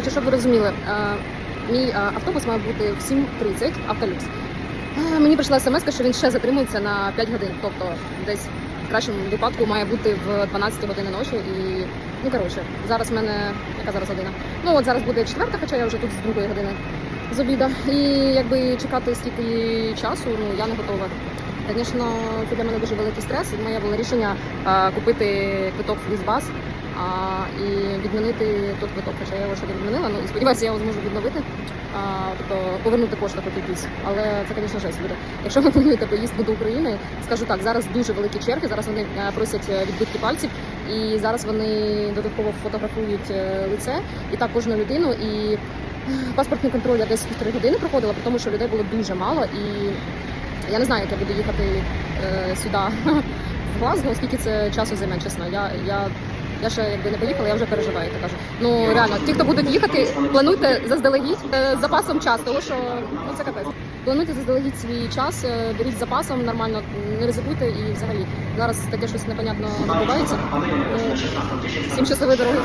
Коротше, щоб ви розуміли, е, мій е, автобус має бути в 7.30, автолюкс. Е, Мені прийшла смс, що він ще затримується на 5 годин. Тобто десь в кращому випадку має бути в 12 години ночі. І ну коротше, зараз в мене яка зараз година? Ну от зараз буде четверта, хоча я вже тут з другої години з обіда. І якби чекати стільки часу, ну я не готова. Звісно, це для мене дуже великий стрес. Моє було рішення купити квиток в Лізбас а, і відмінити той квиток. Хоча я його ще не відмінила, ну і сподіваюся, я його зможу відновити. Тобто повернути кошти хоч якісь. Але це, звісно, жесть буде. Якщо ви плануєте поїздку до України, скажу так, зараз дуже великі черги. Зараз вони е, просять е, відбитки пальців, і зараз вони додатково фотографують е, лице і так кожну людину. І паспортний контроль я десь півтори години проходила, тому що людей було дуже мало і. Я не знаю, як я буду їхати е, сюди в Глазго, оскільки це часу займе, чесно. Я, я, я ще якби не поїхала, я вже переживаю, так кажу. Ну реально, ті, хто будуть їхати, плануйте заздалегідь е, з запасом часу, тому що ну, це капець. Плануйте заздалегідь свій час, е, беріть з запасом нормально, не ризикуйте і взагалі зараз таке щось непонятно відбувається. Ну, Всім щасливої дороги.